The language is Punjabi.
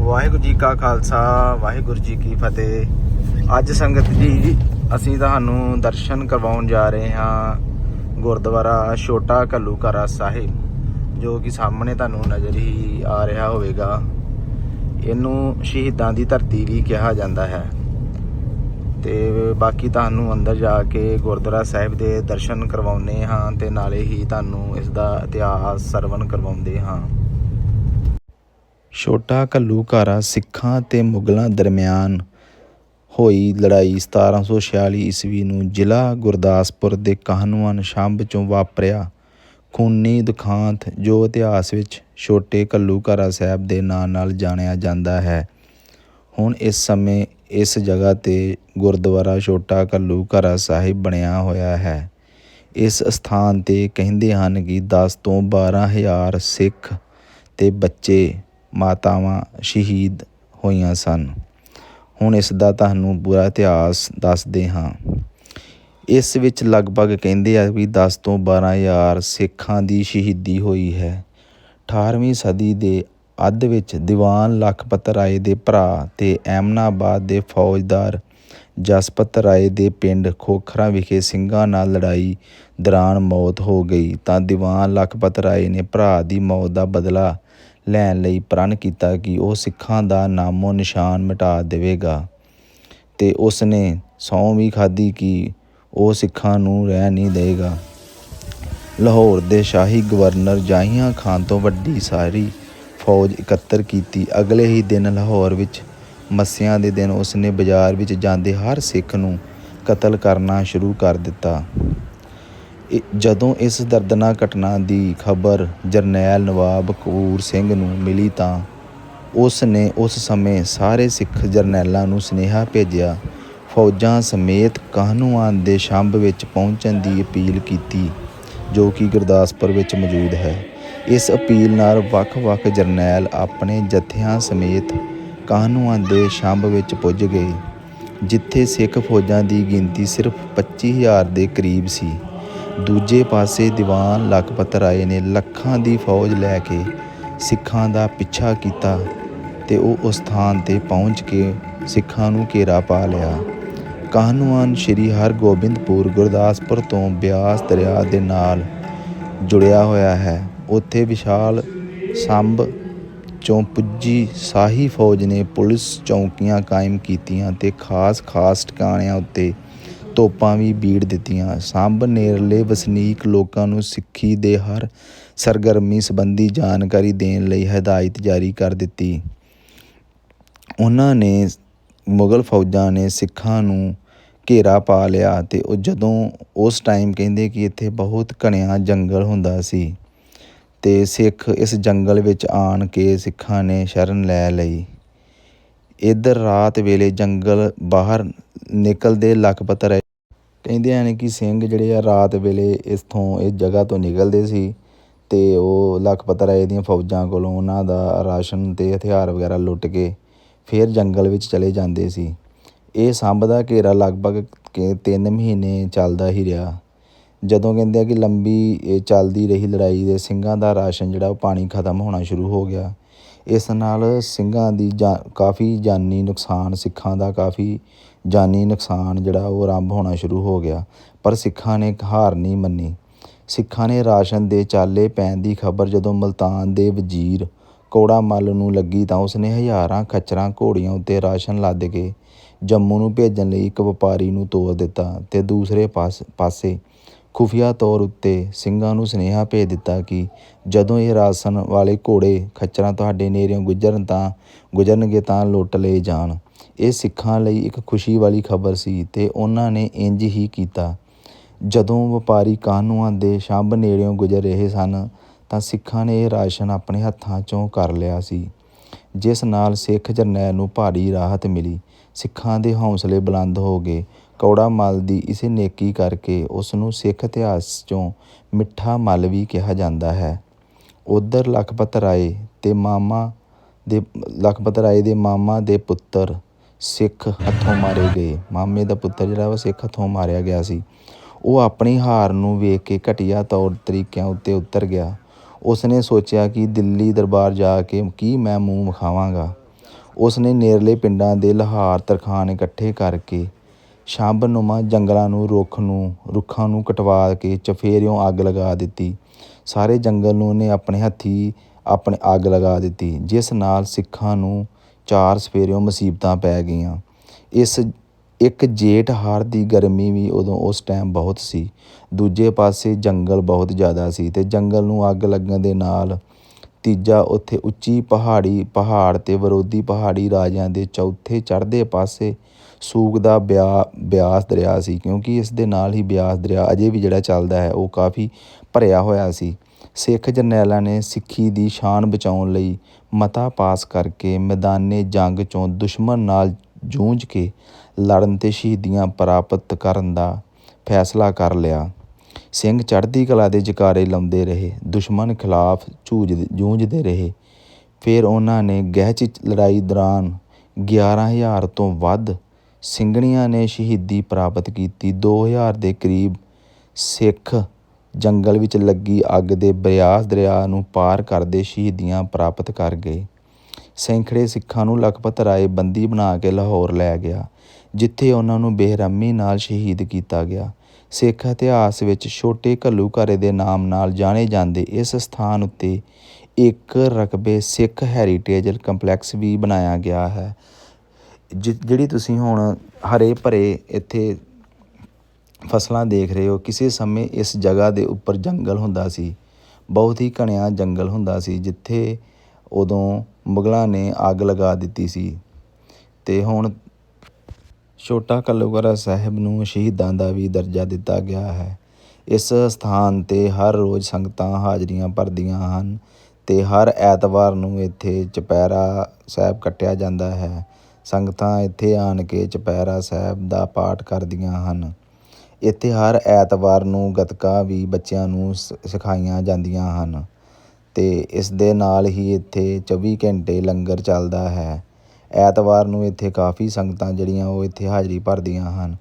ਵਾਹਿਗੁਰੂ ਜੀ ਕਾ ਖਾਲਸਾ, ਵਾਹਿਗੁਰੂ ਜੀ ਕੀ ਫਤਿਹ। ਅੱਜ ਸੰਗਤ ਜੀ, ਅਸੀਂ ਤੁਹਾਨੂੰ ਦਰਸ਼ਨ ਕਰਵਾਉਣ ਜਾ ਰਹੇ ਹਾਂ ਗੁਰਦੁਆਰਾ ਛੋਟਾ ਘੱਲੂਘਾਰਾ ਸਾਹਿਬ, ਜੋ ਕਿ ਸਾਹਮਣੇ ਤੁਹਾਨੂੰ ਨਜ਼ਰ ਹੀ ਆ ਰਿਹਾ ਹੋਵੇਗਾ। ਇਹਨੂੰ ਸ਼ਹੀਦਾਂ ਦੀ ਧਰਤੀ ਵੀ ਕਿਹਾ ਜਾਂਦਾ ਹੈ। ਤੇ ਬਾਕੀ ਤੁਹਾਨੂੰ ਅੰਦਰ ਜਾ ਕੇ ਗੁਰਦੁਆਰਾ ਸਾਹਿਬ ਦੇ ਦਰਸ਼ਨ ਕਰਵਾਉਨੇ ਹਾਂ ਤੇ ਨਾਲੇ ਹੀ ਤੁਹਾਨੂੰ ਇਸ ਦਾ ਇਤਿਹਾਸ ਸਰਵਣ ਕਰਵਾਉਂਦੇ ਹਾਂ। ਛੋਟਾ ਘੱਲੂਘਾਰਾ ਸਿੱਖਾਂ ਅਤੇ ਮੁਗਲਾਂ ਦਰਮਿਆਨ ਹੋਈ ਲੜਾਈ 1746 ਈਸਵੀ ਨੂੰ ਜ਼ਿਲ੍ਹਾ ਗੁਰਦਾਸਪੁਰ ਦੇ ਕਾਹਨੂੰਵਾਨ ਸ਼ੰਭ ਚੋਂ ਵਾਪਰਿਆ। ਖੂਨੀ ਦੁਖਾਂਤ, ਜੋ ਇਤਿਹਾਸ ਵਿੱਚ ਛੋਟੇ ਘੱਲੂਘਾਰਾ ਸਾਹਿਬ ਦੇ ਨਾਂ ਨਾਲ ਜਾਣਿਆ ਜਾਂਦਾ ਹੈ। ਹੁਣ ਇਸ ਸਮੇਂ ਇਸ ਜਗ੍ਹਾ ਤੇ ਗੁਰਦੁਆਰਾ ਛੋਟਾ ਘੱਲੂਘਾਰਾ ਸਾਹਿਬ ਬਣਿਆ ਹੋਇਆ ਹੈ। ਇਸ ਸਥਾਨ ਤੇ ਕਹਿੰਦੇ ਹਨ ਕਿ 10 ਤੋਂ 12 ਹਜ਼ਾਰ ਸਿੱਖ ਤੇ ਬੱਚੇ ਮਾਤਾਵਾਂ ਸ਼ਹੀਦ ਹੋਈਆਂ ਸਨ। ਹੁਣ ਇਸ ਦਾ ਤੁਹਾਨੂੰ ਪੂਰਾ ਇਤਿਹਾਸ ਦੱਸਦੇ ਹਾਂ। ਇਸ ਵਿੱਚ ਲਗਭਗ ਕਹਿੰਦੇ ਆ ਵੀ 10 ਤੋਂ 12 ਹਜ਼ਾਰ ਸਿੱਖਾਂ ਦੀ ਸ਼ਹੀਦੀ ਹੋਈ ਹੈ। 18ਵੀਂ ਸਦੀ ਦੇ ਅੱਧ ਵਿੱਚ ਦੀਵਾਨ ਲਖਪਤ ਰਾਏ ਦੇ ਭਰਾ ਤੇ ਐਮਨਾਬਾਦ ਦੇ ਫੌਜਦਾਰ ਜਸਪਤ ਰਾਏ ਦੇ ਪਿੰਡ ਖੋਖਰਾ ਵਿਖੇ ਸਿੰਘਾਂ ਨਾਲ ਲੜਾਈ ਦੌਰਾਨ ਮੌਤ ਹੋ ਗਈ। ਤਾਂ ਦੀਵਾਨ ਲਖਪਤ ਰਾਏ ਨੇ ਭਰਾ ਦੀ ਮੌਤ ਦਾ ਬਦਲਾ ਲੈਣ ਲਈ ਪ੍ਰਣ ਕੀਤਾ ਕਿ ਉਹ ਸਿੱਖਾਂ ਦਾ ਨਾਮੋ ਨਿਸ਼ਾਨ ਮਿਟਾ ਦੇਵੇਗਾ। ਤੇ ਉਸ ਨੇ ਸਹੁੰ ਵੀ ਖਾਧੀ ਕਿ ਉਹ ਸਿੱਖਾਂ ਨੂੰ ਰਹਿ ਨਹੀਂ ਦੇਗਾ ਲਾਹੌਰ ਦੇ ਸ਼ਾਹੀ ਗਵਰਨਰ ਜਾਹੀਆਂ ਖਾਨ ਤੋਂ ਵੱਡੀ ਸਾਰੀ ਫੌਜ ਇਕੱਤਰ ਕੀਤੀ। ਅਗਲੇ ਹੀ ਦਿਨ ਲਾਹੌਰ ਵਿੱਚ ਮੱਸਿਆਂ ਦੇ ਦਿਨ ਉਸਨੇ ਬਾਜ਼ਾਰ ਵਿੱਚ ਜਾਂਦੇ ਹਰ ਸਿੱਖ ਨੂੰ ਕਤਲ ਕਰਨਾ ਸ਼ੁਰੂ ਕਰ ਦਿੱਤਾ। ਜਦੋਂ ਇਸ ਦਰਦਨਾਕ ਘਟਨਾ ਦੀ ਖਬਰ ਜਰਨੈਲ ਨਵਾਬ ਕਪੂਰ ਸਿੰਘ ਨੂੰ ਮਿਲੀ ਤਾਂ ਉਸ ਨੇ ਉਸ ਸਮੇਂ ਸਾਰੇ ਸਿੱਖ ਜਰਨੈਲਾਂ ਨੂੰ ਸੁਨੇਹਾ ਭੇਜਿਆ। ਫੌਜਾਂ ਸਮੇਤ ਕਾਹਨੂੰਵਾਨ ਦੇ ਸ਼ੰਭ ਵਿੱਚ ਪਹੁੰਚਣ ਦੀ ਅਪੀਲ ਕੀਤੀ, ਜੋ ਕਿ ਗੁਰਦਾਸਪੁਰ ਵਿੱਚ ਮੌਜੂਦ ਹੈ। ਇਸ ਅਪੀਲ ਨਾਲ ਵੱਖ-ਵੱਖ ਜਰਨੈਲ ਆਪਣੇ ਜਥਿਆਂ ਸਮੇਤ ਕਾਹਨੂੰਵਾਨ ਦੇ ਸ਼ੰਭ ਵਿੱਚ ਪੁੱਜ ਗਏ, ਜਿੱਥੇ ਸਿੱਖ ਫੌਜਾਂ ਦੀ ਗਿਣਤੀ ਸਿਰਫ 25000 ਦੇ ਕਰੀਬ ਸੀ। ਦੂਜੇ ਪਾਸੇ ਦੀਵਾਨ ਲਖਪਤ ਰਾਏ ਨੇ ਲੱਖਾਂ ਦੀ ਫੌਜ ਲੈ ਕੇ ਸਿੱਖਾਂ ਦਾ ਪਿੱਛਾ ਕੀਤਾ ਤੇ ਉਹ ਉਸ ਸਥਾਨ ਤੇ ਪਹੁੰਚ ਕੇ ਸਿੱਖਾਂ ਨੂੰ ਘੇਰਾ ਪਾ ਲਿਆ। ਕਾਹਨੂੰਵਾਨ ਸ਼੍ਰੀ ਹਰਗੋਬਿੰਦਪੁਰ ਗੁਰਦਾਸਪੁਰ ਤੋਂ ਬਿਆਸ ਦਰਿਆ ਦੇ ਨਾਲ ਜੁੜਿਆ ਹੋਇਆ ਹੈ। ਉੱਥੇ ਵਿਸ਼ਾਲ ਸੰਭ ਚੋਂ ਪੁੱਜੀ ਸਾਹੀ ਫੌਜ ਨੇ ਪੁਲਿਸ ਚੌਕੀਆਂ ਕਾਇਮ ਕੀਤੀਆਂ ਤੇ ਖਾਸ-ਖਾਸ ਟਿਕਾਣਿਆਂ ਉੱਤੇ ਤੋਪਾਂ ਵੀ ਬੀੜ ਦਿੱਤੀਆਂ। ਸੰਭ ਨੇੜਲੇ ਵਸਨੀਕ ਲੋਕਾਂ ਨੂੰ ਸਿੱਖੀ ਦੇ ਹਰ ਸਰਗਰਮੀ ਸੰਬੰਧੀ ਜਾਣਕਾਰੀ ਦੇਣ ਲਈ ਹਦਾਇਤ ਜਾਰੀ ਕਰ ਦਿੱਤੀ। ਉਹਨਾਂ ਨੇ ਮੁਗਲ ਫੌਜਾਂ ਨੇ ਸਿੱਖਾਂ ਨੂੰ ਘੇਰਾ ਪਾ ਲਿਆ ਤੇ ਉਹ ਜਦੋਂ ਉਸ ਟਾਈਮ ਕਹਿੰਦੇ ਕਿ ਇੱਥੇ ਬਹੁਤ ਘਣਿਆ ਜੰਗਲ ਹੁੰਦਾ ਸੀ ਤੇ ਸਿੱਖ ਇਸ ਜੰਗਲ ਵਿੱਚ ਆਣ ਕੇ ਸਿੱਖਾਂ ਨੇ ਸ਼ਰਨ ਲੈ ਲਈ। ਇਧਰ ਰਾਤ ਵੇਲੇ ਜੰਗਲ ਬਾਹਰ ਨਿਕਲਦੇ ਲਖਪਤ ਰਹੇ ਕਹਿੰਦੇ ਹਨ ਕਿ ਸਿੰਘ ਜਿਹੜੇ ਆ ਰਾਤ ਵੇਲੇ ਇੱਥੋਂ ਇਸ ਜਗ੍ਹਾ ਤੋਂ ਨਿਕਲਦੇ ਸੀ ਅਤੇ ਉਹ ਲਖਪਤ ਰਾਏ ਦੀਆਂ ਫੌਜਾਂ ਕੋਲੋਂ, ਉਹਨਾਂ ਦਾ ਰਾਸ਼ਨ ਅਤੇ ਹਥਿਆਰ ਵਗੈਰਾ ਲੁੱਟ ਕੇ ਫਿਰ ਜੰਗਲ ਵਿੱਚ ਚਲੇ ਜਾਂਦੇ ਸੀ। ਇਹ ਸੰਭ ਦਾ ਘੇਰਾ ਲਗਭਗ ਤਿੰਨ ਮਹੀਨੇ ਚੱਲਦਾ ਹੀ ਰਿਹਾ। ਜਦੋਂ ਕਹਿੰਦੇ ਆ ਕਿ ਲੰਬੀ, ਇਹ ਚੱਲਦੀ ਰਹੀ ਲੜਾਈ ਦੇ ਸਿੰਘਾਂ ਦਾ ਰਾਸ਼ਨ ਜਿਹੜਾ ਉਹ ਪਾਣੀ ਖਤਮ ਹੋਣਾ ਸ਼ੁਰੂ ਹੋ ਗਿਆ। ਇਸ ਨਾਲ ਸਿੰਘਾਂ ਦੀ ਜਾ, ਕਾਫੀ ਜਾਨੀ ਨੁਕਸਾਨ, ਸਿੱਖਾਂ ਦਾ ਕਾਫੀ ਜਾਨੀ ਨੁਕਸਾਨ ਜਿਹੜਾ ਉਹ ਆਰੰਭ ਹੋਣਾ ਸ਼ੁਰੂ ਹੋ ਗਿਆ। ਪਰ ਸਿੱਖਾਂ ਨੇ ਹਾਰ ਨਹੀਂ ਮੰਨੀ। ਸਿੱਖਾਂ ਨੇ ਰਾਸ਼ਨ ਦੇ ਚਾਲੇ ਪੈਣ ਦੀ ਖਬਰ ਜਦੋਂ ਮਲਤਾਨ ਦੇ ਵਜ਼ੀਰ ਕੋੜਾ ਮੱਲ ਨੂੰ ਲੱਗੀ ਤਾਂ ਉਸਨੇ ਹਜ਼ਾਰਾਂ ਖੱਚਰਾਂ ਘੋੜੀਆਂ ਉੱਤੇ ਰਾਸ਼ਨ ਲੱਦ ਕੇ ਜੰਮੂ ਨੂੰ ਭੇਜਣ ਲਈ ਇੱਕ ਵਪਾਰੀ ਨੂੰ ਤੋਰ ਦਿੱਤਾ ਤੇ ਦੂਸਰੇ ਪਾਸ, ਪਾਸੇ ਖੁਫੀਆ ਤੌਰ ਉੱਤੇ ਸਿੰਘਾਂ ਨੂੰ ਸੁਨੇਹਾ ਭੇਜ ਦਿੱਤਾ ਕਿ ਜਦੋਂ ਇਹ ਰਾਸ਼ਨ ਵਾਲੇ ਘੋੜੇ ਖੱਚਰਾਂ ਤੁਹਾਡੇ ਨੇੜਿਓਂ ਗੁਜ਼ਰਨ ਤਾਂ, ਗੁਜ਼ਰਨਗੇ ਤਾਂ ਲੁੱਟ ਲਏ ਜਾਣ। ਇਹ ਸਿੱਖਾਂ ਲਈ ਇੱਕ ਖੁਸ਼ੀ ਵਾਲੀ ਖਬਰ ਸੀ ਅਤੇ ਉਹਨਾਂ ਨੇ ਇੰਝ ਹੀ ਕੀਤਾ। ਜਦੋਂ ਵਪਾਰੀ ਕਾਹਨੂੰਆਂ ਦੇ ਛੰਭ ਨੇੜਿਓਂ ਗੁਜ਼ਰ ਰਹੇ ਸਨ, ਤਾਂ ਸਿੱਖਾਂ ਨੇ ਇਹ ਰਾਸ਼ਨ ਆਪਣੇ ਹੱਥਾਂ 'ਚੋਂ ਕਰ ਲਿਆ ਸੀ। ਜਿਸ ਨਾਲ ਸਿੱਖ ਜਰਨੈਲ ਨੂੰ ਭਾਰੀ ਰਾਹਤ ਮਿਲੀ। ਸਿੱਖਾਂ ਦੇ ਹੌਸਲੇ ਬੁਲੰਦ ਹੋ ਗਏ। ਕੌੜਾ ਮੱਲ ਦੀ ਇਸੇ ਨੇਕੀ ਕਰਕੇ ਉਸ ਨੂੰ ਸਿੱਖ ਇਤਿਹਾਸ 'ਚੋਂ ਮਿੱਠਾ ਮੱਲ ਵੀ ਕਿਹਾ ਜਾਂਦਾ ਹੈ। ਉੱਧਰ ਲਖਪਤ ਰਾਏ ਅਤੇ ਮਾਮਾ ਦੇ, ਲਖਪਤ ਰਾਏ ਦੇ ਮਾਮਾ ਦੇ ਪੁੱਤਰ ਸਿੱਖ ਹੱਥੋਂ ਮਾਰੇ ਗਏ। ਮਾਮੇ ਦਾ ਪੁੱਤਰ ਜਿਹੜਾ ਵਾ ਸਿੱਖ ਹੱਥੋਂ ਮਾਰਿਆ ਗਿਆ ਸੀ। ਉਹ ਆਪਣੀ ਹਾਰ ਨੂੰ ਵੇਖ ਕੇ ਘਟੀਆ ਤੌਰ ਤਰੀਕਿਆਂ ਉੱਤੇ ਉਤਰ ਗਿਆ। ਉਸਨੇ ਸੋਚਿਆ ਕਿ ਦਿੱਲੀ ਦਰਬਾਰ ਜਾ ਕੇ ਕੀ ਮੈਂ ਮੂੰਹ ਵਿਖਾਵਾਂਗਾ। ਉਸਨੇ ਨੇੜਲੇ ਪਿੰਡਾਂ ਦੇ ਲਹਾਰ ਤਰਖਾਣ ਇਕੱਠੇ ਕਰਕੇ ਛੰਭਨੁਮਾ ਜੰਗਲਾਂ ਨੂੰ ਰੁੱਖ ਨੂੰ, ਰੁੱਖਾਂ ਨੂੰ ਕਟਵਾ ਕੇ ਚਫੇਰਿਓਂ ਅੱਗ ਲਗਾ ਦਿੱਤੀ। ਸਾਰੇ ਜੰਗਲ ਨੂੰ ਉਹਨੇ ਆਪਣੇ ਹੱਥੀਂ ਆਪਣੇ ਅੱਗ ਲਗਾ ਦਿੱਤੀ, ਜਿਸ ਨਾਲ ਸਿੱਖਾਂ ਨੂੰ ਚਾਰ ਸਫੇਰਿਓਂ ਮੁਸੀਬਤਾਂ ਪੈ ਗਈਆਂ। ਇਸ ਇੱਕ ਜੇਠ ਹਾੜ ਦੀ ਗਰਮੀ ਵੀ ਉਦੋਂ ਉਸ ਟਾਈਮ ਬਹੁਤ ਸੀ। ਦੂਜੇ ਪਾਸੇ ਜੰਗਲ ਬਹੁਤ ਜ਼ਿਆਦਾ ਸੀ ਅਤੇ ਜੰਗਲ ਨੂੰ ਅੱਗ ਲੱਗਣ ਦੇ ਨਾਲ ਤੀਜਾ ਉੱਥੇ ਉੱਚੀ ਪਹਾੜੀ, ਪਹਾੜ ਤੇ ਵਿਰੋਧੀ ਪਹਾੜੀ ਰਾਜਿਆਂ ਦੇ ਚੌਥੇ ਚੜ੍ਹਦੇ ਪਾਸੇ ਸੂਕਦਾ ਬਿਆ, ਬਿਆਸ ਦਰਿਆ ਸੀ, ਕਿਉਂਕਿ ਇਸ ਦੇ ਨਾਲ ਹੀ ਬਿਆਸ ਦਰਿਆ ਅਜੇ ਵੀ ਜਿਹੜਾ ਚੱਲਦਾ ਹੈ, ਉਹ ਕਾਫੀ ਭਰਿਆ ਹੋਇਆ ਸੀ। ਸਿੱਖ ਜਰਨੈਲਾਂ ਨੇ ਸਿੱਖੀ ਦੀ ਸ਼ਾਨ ਬਚਾਉਣ ਲਈ ਮਤਾ ਪਾਸ ਕਰਕੇ ਮੈਦਾਨੇ ਜੰਗ ਚੋਂ ਦੁਸ਼ਮਣ ਨਾਲ ਜੂਝ ਕੇ ਲੜਨ ਤੇ ਸ਼ਹੀਦੀਆਂ ਪ੍ਰਾਪਤ ਕਰਨ ਦਾ ਫੈਸਲਾ ਕਰ ਲਿਆ। ਸਿੰਘ ਚੜ੍ਹਦੀ ਕਲਾ ਦੇ ਜਕਾਰੇ ਲਾਉਂਦੇ ਰਹੇ, ਦੁਸ਼ਮਣ ਖਿਲਾਫ ਝੂਝਦੇ ਜੂਝਦੇ ਰਹੇ। ਫਿਰ ਉਹਨਾਂ ਨੇ ਗਹਿਚ ਲੜਾਈ ਦੌਰਾਨ 11000 ਤੋਂ ਵੱਧ ਸਿੰਘਣੀਆਂ ਨੇ ਸ਼ਹੀਦੀ ਪ੍ਰਾਪਤ ਕੀਤੀ। ਦੋ ਹਜ਼ਾਰ ਦੇ ਕਰੀਬ ਸਿੱਖ ਜੰਗਲ ਵਿੱਚ ਲੱਗੀ ਅੱਗ ਦੇ ਬਿਆਸ ਦਰਿਆ ਨੂੰ ਪਾਰ ਕਰਦੇ ਸ਼ਹੀਦੀਆਂ ਪ੍ਰਾਪਤ ਕਰ ਗਏ। ਸੈਂਕੜੇ ਸਿੱਖਾਂ ਨੂੰ ਲਖਪਤ ਰਾਏ ਬੰਦੀ ਬਣਾ ਕੇ ਲਾਹੌਰ ਲੈ ਗਿਆ, ਜਿੱਥੇ ਉਹਨਾਂ ਨੂੰ ਬੇਰਹਿਮੀ ਨਾਲ ਸ਼ਹੀਦ ਕੀਤਾ ਗਿਆ। ਸਿੱਖ ਇਤਿਹਾਸ ਵਿੱਚ ਛੋਟੇ ਘੱਲੂਘਾਰੇ ਦੇ ਨਾਮ ਨਾਲ ਜਾਣੇ ਜਾਂਦੇ ਇਸ ਸਥਾਨ ਉੱਤੇ ਇੱਕ ਰਕਬੇ ਸਿੱਖ ਹੈਰੀਟੇਜ ਕੰਪਲੈਕਸ ਵੀ ਬਣਾਇਆ ਗਿਆ ਹੈ, ਜਿ- ਜਿਹੜੀ ਤੁਸੀਂ ਹੁਣ ਹਰੇ ਭਰੇ ਇੱਥੇ ਫਸਲਾਂ ਦੇਖ ਰਹੇ ਹੋ, ਕਿਸੇ ਸਮੇਂ ਇਸ ਜਗ੍ਹਾ ਦੇ ਉੱਪਰ ਜੰਗਲ ਹੁੰਦਾ ਸੀ। ਬਹੁਤ ਹੀ ਘਣਿਆ ਜੰਗਲ ਹੁੰਦਾ ਸੀ, ਜਿੱਥੇ ਉਦੋਂ ਮੁਗਲਾਂ ਨੇ ਅੱਗ ਲਗਾ ਦਿੱਤੀ ਸੀ। ਅਤੇ ਹੁਣ ਛੋਟਾ ਕੱਲੂਘਾਰਾ ਸਾਹਿਬ ਨੂੰ ਸ਼ਹੀਦਾਂ ਦਾ ਵੀ ਦਰਜਾ ਦਿੱਤਾ ਗਿਆ ਹੈ। ਇਸ ਸਥਾਨ ਤੇ ਹਰ ਰੋਜ਼ ਸੰਗਤਾਂ ਹਾਜ਼ਰੀਆਂ ਭਰਦੀਆਂ ਹਨ ਅਤੇ ਹਰ ਐਤਵਾਰ ਨੂੰ ਇੱਥੇ ਚੁਪਹਿਰਾ ਸਾਹਿਬ ਕੱਟਿਆ ਜਾਂਦਾ ਹੈ। ਸੰਗਤਾਂ ਇੱਥੇ ਆਣ ਕੇ ਚੁਪਹਿਰਾ ਸਾਹਿਬ ਦਾ ਪਾਠ ਕਰਦੀਆਂ ਹਨ। ਇੱਥੇ ਹਰ ਐਤਵਾਰ ਨੂੰ ਗੱਤਕਾ ਵੀ ਬੱਚਿਆਂ ਨੂੰ ਸ- ਸਿਖਾਈਆਂ ਜਾਂਦੀਆਂ ਹਨ ਅਤੇ ਇਸ ਦੇ ਨਾਲ ਹੀ ਇੱਥੇ 24 ਘੰਟੇ ਲੰਗਰ ਚੱਲਦਾ ਹੈ। ਐਤਵਾਰ ਨੂੰ ਇੱਥੇ ਕਾਫੀ ਸੰਗਤਾਂ ਜਿਹੜੀਆਂ ਉਹ ਇੱਥੇ ਹਾਜ਼ਰੀ ਭਰਦੀਆਂ ਹਨ।